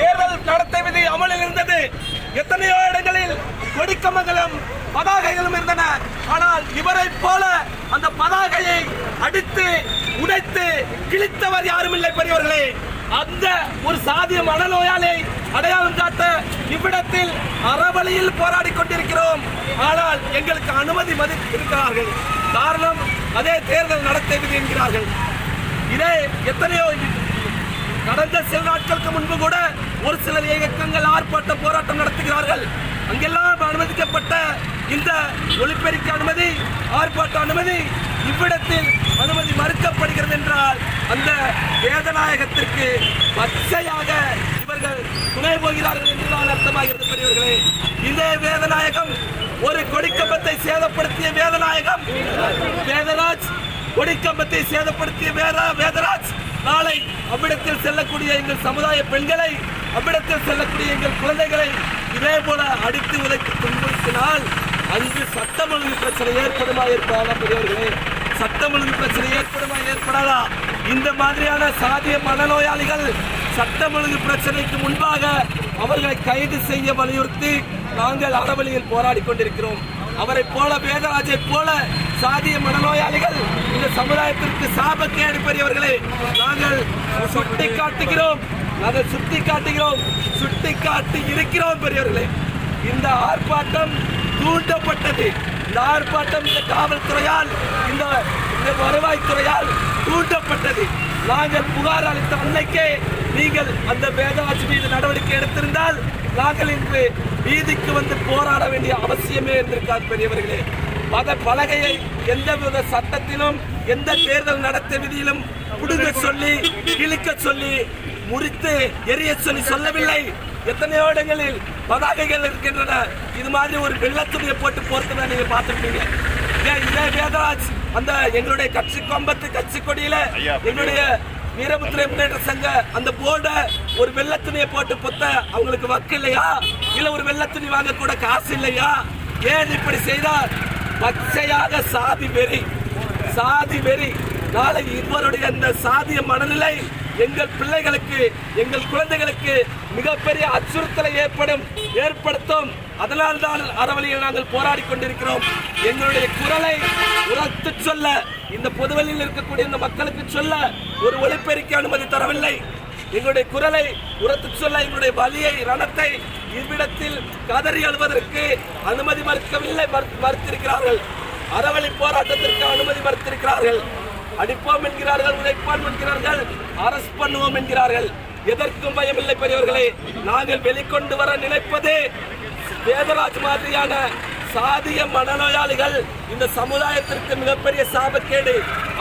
தேர்தல் நடத்தை விதி அமலில் இருந்தது. எத்தனையோ இடங்களில் கொடிக்கமங்களும் பதாகைகளும் இருந்தன. ஆனால் இவரை போல அந்த பதாகையை அடித்து உடைத்து கிழித்தவர் யாரும் இல்லை பெரியவர்களே. அந்த ஒரு சாதிய மனநோயாளை அடையாளம் காட்ட இவ்விடத்தில் அறவழியில் போராடி கொண்டிருக்கிறோம். ஆனால் எங்களுக்கு அனுமதி மதித்திருக்கிறார்கள் காரணம் அதே தேர்தல் நடத்தை விதி என்கிறார்கள். இதே எத்தனையோ கடந்த சில நாட்களுக்கு முன்பு கூட ஒரு சில இயக்கங்கள் ஆர்ப்பாட்ட போராட்டம் நடத்துகிறார்கள். அங்கெல்லாம் அனுமதிக்கப்பட்ட இந்த ஒளிப்பெருக்க அனுமதி ஆர்ப்பாட்ட அனுமதி இவ்விடத்தில் அனுமதி மறுக்கப்படுகிறது என்றால் அந்த வேதநாயகத்திற்கு பச்சையாக இவர்கள் துணை போகிறார்கள் என்றுதான் அர்த்தமாகிறது பெரியவர்களே. இதே வேதநாயகம் ஒரு கொடிக்கம்பத்தை சேதப்படுத்திய வேதநாயகம். வேதராஜ் கொடிக்கம்பத்தை சேதப்படுத்திய வேதா வேதராஜ் நாளை அவ்விடத்தில் செல்லக்கூடிய எங்கள் சமுதாய பெண்களை அவ்விடத்தில் செல்லக்கூடிய எங்கள் குழந்தைகளை இதே போல அடித்து உதைத்து துன்புறுத்தினால் அங்கு சட்டம் ஒழுங்கு பிரச்சனை ஏற்படுமா ஏற்படாதா பெரியவர்களே? சட்டம் ஒழுங்கு பிரச்சனை ஏற்படுமா ஏற்படாதா? இந்த மாதிரியான சாதிய மனநோயாளிகள் சட்டம் ஒழுங்கு பிரச்சனைக்கு முன்பாக அவர்களை கைது செய்ய வலியுறுத்தி நாங்கள் அறவழியில் போராடி கொண்டிருக்கிறோம். அவரை போல வேதராஜை போல சாதிய மனநோயாளிகள் இந்த சமுதாயத்திற்கு சாபக்கேடு பெரியவர்களை நாங்கள் சுட்டி காட்டுகிறோம் நாங்கள் சுட்டி காட்டுகிறோம் சுட்டி காட்டி இருக்கிறோம் பெரியவர்களே. இந்த ஆர்ப்பாட்டம் தூண்டப்பட்டது. இந்த ஆர்ப்பாட்டம் இந்த காவல்துறையால் இந்த இந்த வருவாய்த்துறையால் தூண்டப்பட்டது. நாங்கள் புகார் அளித்த அன்னைக்கே நீங்கள் அந்த வேதராஜ் மீது நடவடிக்கை எடுத்திருந்தால் நாங்கள் இன்று வீதிக்கு வந்து போராட வேண்டிய அவசியமே இருந்திருக்காது பெரியவர்களே. மத பலகையை எந்தவித சட்டத்திலும் எந்த தேர்தல் நடத்தை விதியிலும் புடுங்க சொல்லி கிழிக்க சொல்லி முறித்து எரிய சொல்லி சொல்லவில்லை. எத்தனையோ இடங்களில் பதாகைகள் இருக்கின்றன. இது மாதிரி ஒரு வெள்ளத்துணியை போட்டு போறதுனா நீங்க பார்த்துருப்பீங்க. ஏன் இதே வேதராஜ் அந்த எங்களுடைய கட்சி கொம்பத்து கட்சி கொடியில எங்களுடைய வீரபுத்திர முன்னேற்ற சங்க அந்த போர்டை ஒரு வெள்ளத்துணியை போட்டு பொத்த அவங்களுக்கு வக்கு இல்லையா? இல்ல ஒரு வெள்ளத்துணி வாங்க கூட காசு இல்லையா? ஏன் இப்படி செய்தார்? பச்சையாக சாதி வெறி. சாதி வெறி. நாளை இவருடைய இந்த சாதிய மனநிலை எங்கள் பிள்ளைகளுக்கு எங்கள் குழந்தைகளுக்கு மிகப்பெரிய அச்சுறுத்தலை ஏற்படும் ஏற்படுத்தும். அதனால் தான் அறவழியில் நாங்கள் போராடி கொண்டிருக்கிறோம். எங்களுடைய குரலை உரத்து சொல்ல இந்த பொதுவெளியில் இருக்கக்கூடிய இந்த மக்களுக்கு சொல்ல ஒரு ஒளிப்பெருக்கி அனுமதி தரவில்லை. எங்களுடைய குரலை உரத்து சொல்ல எங்களுடைய வலியை ரணத்தை இவ்விடத்தில் கதறி அழுவதற்கு அனுமதி மறுக்கவில்லை மறுத்திருக்கிறார்கள். அறவழி போராட்டத்திற்கு அனுமதி மறுத்திருக்கிறார்கள். அடிப்போம் என்கிறார்கள் உழைப்போம் என்கிறார்கள் அரசு பண்ணுவோம் என்கிறார்கள். எதற்கும் பயமில்லை பெரியவர்களே நாங்கள் வெளிக்கொண்டு வர நினைப்பது வேதராஜ் மாதிரியான சாதிய மனநோயாளிகள் இந்த சமுதாயத்திற்கு மிகப்பெரிய சாபக்கேடு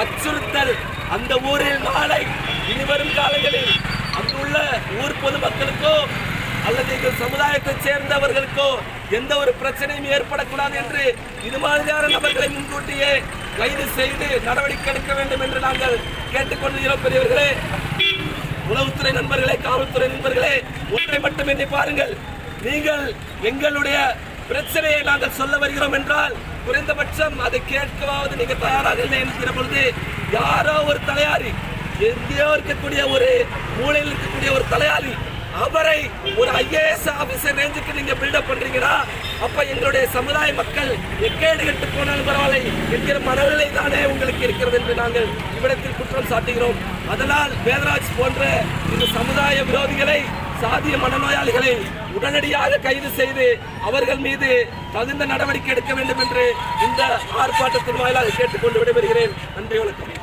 அச்சுறுத்தல். அந்த ஊரில் நாளை இனிவரும் காலங்களில் அங்குள்ள ஊர் பொதுமக்களுக்கோ அல்லது எங்கள் சமுதாயத்தை சேர்ந்தவர்களுக்கோ எந்த ஒரு பிரச்சனையும் ஏற்படக்கூடாது என்று இது மாதிரியான நபர்களை முன்கூட்டியே கைது செய்து நடவடிக்கை எடுக்க வேண்டும் என்று நாங்கள் கேட்டுக்கொள்கிறோம் பெரியவர்களே. உளவுத்துறை நண்பர்களே காவல்துறை நண்பர்களே ஒன்றை மட்டும் என்னை பாருங்கள். நீங்கள் எங்களுடைய பிரச்சனையை நாங்கள் சொல்ல வருகிறோம் என்றால் குறைந்தபட்சம் அதை கேட்கவாவது நீங்க தயாராக இல்லை என்கிற பொழுது யாரோ ஒரு தலையாரி எங்கேயோ இருக்கக்கூடிய ஒரு மூலையில் இருக்கக்கூடிய ஒரு தலையாரி அவரை ஒரு ஐஏஎஸ் ஆபீசர் ரேஞ்சுக்கு நீங்க பில்டப் பண்றீங்களா? அப்ப எங்களுடைய சமுதாய மக்கள் எக்கேடு கெட்டு போனாலும் பரவாயில்லை என்கிற மனநிலை தானே உங்களுக்கு இருக்கிறது என்று நாங்கள் இவ்விடத்தில் குற்றம் சாட்டுகிறோம். அதனால் வேதராஜ் போன்ற இந்த சமுதாய விரோதிகளை சாதிய மனநோயாளிகளை உடனடியாக கைது செய்து அவர்கள் மீது தகுந்த நடவடிக்கை எடுக்க வேண்டும் என்று இந்த ஆர்ப்பாட்டத்தின் வாயிலாக கேட்டுக்கொண்டு விடைபெறுகிறேன். நன்றி வணக்கம்.